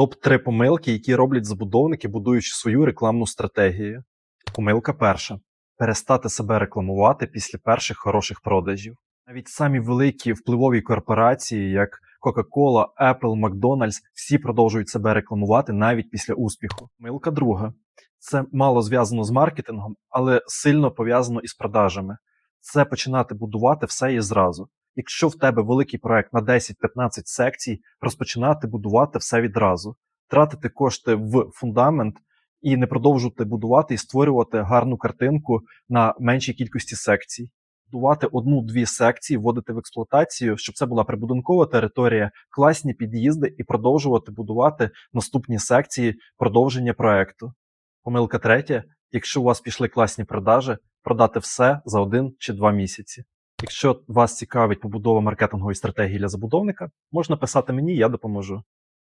Топ-3 помилки, які роблять забудовники, будуючи свою рекламну стратегію. Помилка перша: перестати себе рекламувати після перших хороших продажів. Навіть самі великі впливові корпорації, як Coca-Cola, Apple, McDonald's, всі продовжують себе рекламувати навіть після успіху. Помилка друга: це мало зв'язано з маркетингом, але сильно пов'язано із продажами. Це починати будувати все і зразу. Якщо в тебе великий проект на 10-15 секцій, розпочинати будувати все відразу, тратити кошти в фундамент і не продовжувати будувати і створювати гарну картинку на меншій кількості секцій. Будувати одну-дві секції, вводити в експлуатацію, щоб це була прибудинкова територія, класні під'їзди і продовжувати будувати наступні секції продовження проекту. Помилка третя: якщо у вас пішли класні продажі, продати все за один чи два місяці. Якщо вас цікавить побудова маркетингової стратегії для забудовника, можна писати мені, я допоможу.